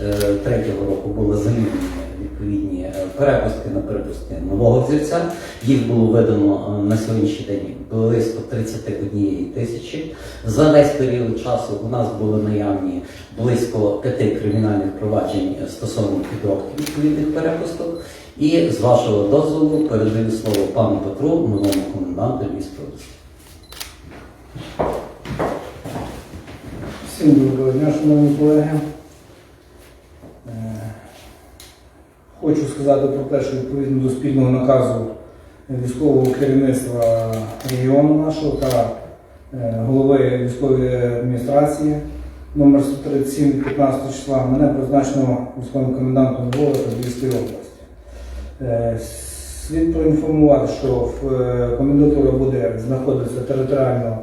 23 року були замінені відповідні е, перепустки на перепустки нового взірця. Їх було видано е, на сьогоднішній день близько 31 тисячі. За весь період часу у нас були наявні близько п'яти кримінальних проваджень е, стосовно підробки відповідних перепусток. І з вашого дозволу передаю слово пану Петру, новому коменданту області. Всім доброго дня, шановні колеги. Хочу сказати про те, що відповідно до спільного наказу військового керівництва регіону нашого та е, голови військової адміністрації номер 137 від 15 числа мене призначено військовим комендантом та Львівської області. Е, Слід проінформувати, що е, комендатура буде знаходитися територіально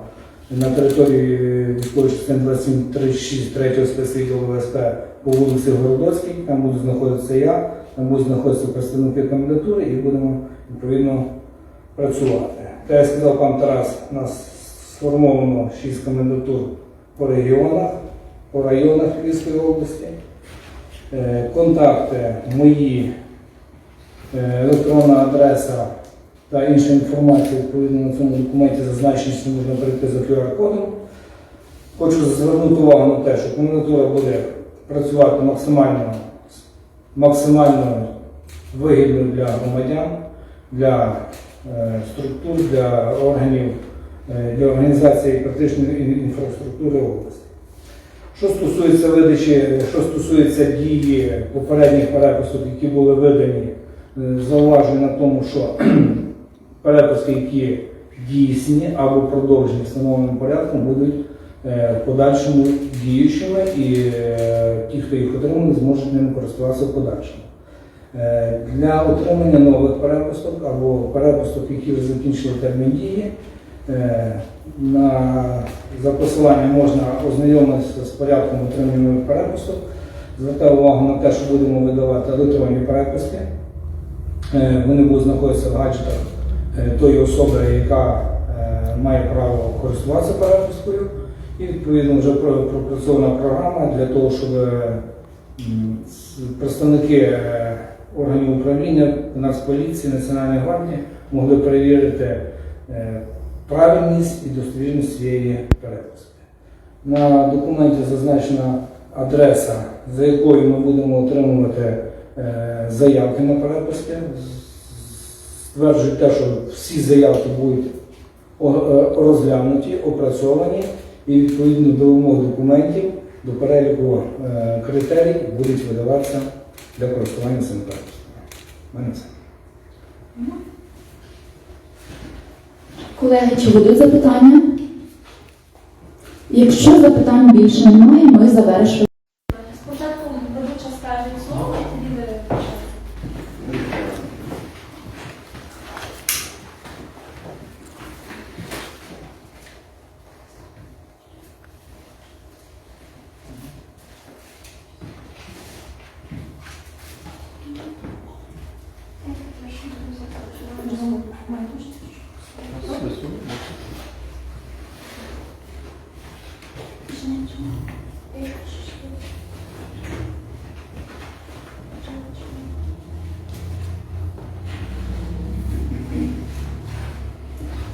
на території військової частини 2736 3 спецвідділу ВСП по вулиці Городоцькій. Там буду знаходитися я, там будуть знаходитися представники комендатури і будемо відповідно працювати. Та я сказав пан Тарас, у нас сформовано 6 комендатур по регіонах, по районах Львівської області. Е, Контакти мої, е, електронна адреса та інша інформація відповідно на цьому документі зазначені, що можна перейти за QR-кодом. Хочу звернути увагу на те, що комендатура буде працювати максимально, максимально вигідно для громадян, для е, структур, для органів, е, для організації критичної інфраструктури області. Що стосується видачі, що стосується дії попередніх переписів, які були видані, е, зауважую на тому, що перепуски, які дійсні або продовжені встановленим порядком, будуть е, в подальшому діючими і е, ті, хто їх отримали, зможуть ними користуватися в подальшому. Е, Для отримання нових перепусток або перепусток, які вже закінчили термін дії, е, на, за можна ознайомитися з порядком отримання перепусток. Звертаю увагу на те, що будемо видавати електронні перепустки. Е, Вони будуть знаходитися в гаджетах е, тої особи, яка е, має право користуватися перепускою. І відповідно вже пропрацьована програма для того, щоб е, представники е, органів управління Нацполіції, Національної гвардії могли перевірити е, правильність і достовірність цієї перепустки. На документі зазначена адреса, за якою ми будемо отримувати заявки на перепуски. Стверджують те, що всі заявки будуть розглянуті, опрацьовані і відповідно до вимог документів, до переліку е, критерій будуть видаватися для користування цими. У мене все. Колеги, чи будуть запитання? Якщо запитань більше немає, ми завершуємо. Спочатку ведуча скаже слово, і тоді ви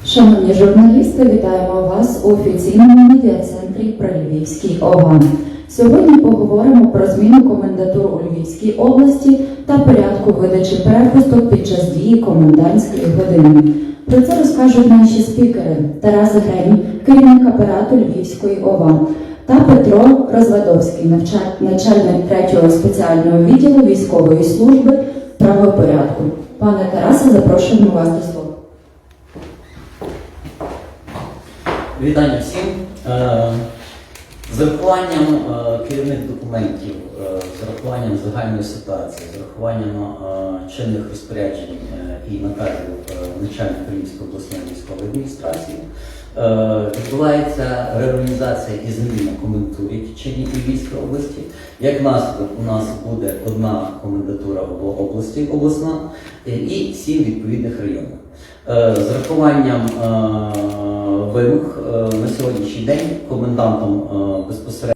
Шановні журналісти, вітаємо вас у офіційному медіа-центрі при Львівській ОВА. Сьогодні поговоримо про зміну комендатур у Львівській області та порядку видачі перепусток під час дії комендантської години. Про це розкажуть наші спікери Тарас Грень, керівник апарату Львівської ОВА, та Петро Розвадовський, навча- начальник третього спеціального відділу військової служби правопорядку. Пане Тарасе, запрошуємо вас до слова. Вітання всім. З урахуванням е, керівних документів, е, з урахуванням загальної ситуації, з урахуванням е, чинних розпоряджень і наказів начальника Кримської обласної військової адміністрації, відбувається реорганізація і зміна комендатур, які чинні у Львівській області. Як наслідок у нас буде одна комендатура в області обласна е, і сім відповідних районів. Е, З рахуванням е, вимог е, на сьогоднішній день комендантом е, безпосередньо